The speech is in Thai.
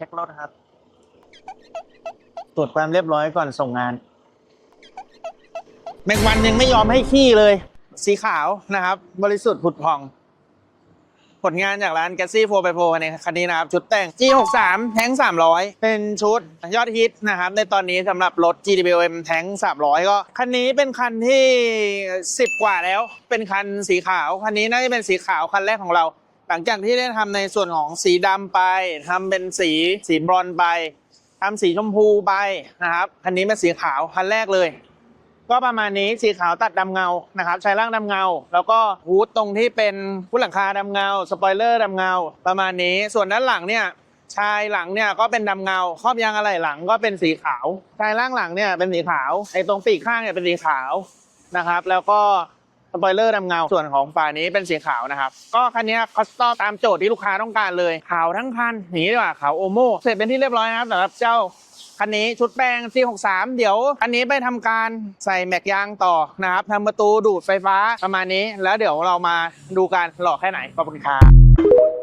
นะครับ ตรวจความเรียบร้อยก่อนส่งงาน แมงวันยังไม่ยอมให้ขี้เลย สีขาวนะครับ บริสุทธิ์ผุดผ่อง ผลงานจากร้านแกซี่โฟไปโฟในคันนี้นะครับ ชุดแต่ง G63 แท้ง 300 เป็นชุดยอดฮิตนะครับ ในตอนนี้สำหรับรถ GWM แท้ง 300 ก็ คันนี้เป็นคันที่ 10 กว่าแล้ว เป็นคันสีขาว คันนี้น่าจะเป็นสีขาวคันแรกของเรา หลังจากที่ได้ทำในส่วนของสีดำไปทำเป็นสีสีบรอนไปทำสีชมพูไปนะครับคันนี้เป็นสีขาวคันแรกเลย ก็ประมาณนี้สีขาวตัดดำเงานะครับใช้ร่างดำเงา แล้วก็ฮูดตรงที่เป็นผู้หลังคาดำเงาสปอยเลอร์ดำเงา ประมาณนี้ส่วนด้านหลังเนี่ยชายหลังเนี่ยก็เป็นดำเงาครอบยางอะไหล่หลังก็เป็นสีขาวชายล่างหลังเนี่ยเป็นสีขาวไอ้ตรงปีกข้างเนี่ยเป็นสีขาวนะครับ แล้วก็ สปอยเลอร์ดำเงา ส่วนของฝานี้เป็นสีขาวนะครับ ก็คันนี้คัสตอมตามโจทย์ที่ลูกค้าต้องการเลยขาวทั้งคันอย่างนี้ดีกว่าขาวโอโมเสร็จเป็นที่เรียบร้อยนะครับสำหรับเจ้าคันนี้ชุดแปลง C63 เดี๋ยวคันนี้ไปทำการใส่แม็กยางต่อนะครับทำประตูดูดไฟฟ้าประมาณนี้ แล้วเดี๋ยวเรามาดูการหล่อแค่ไหนขอบคุณครับ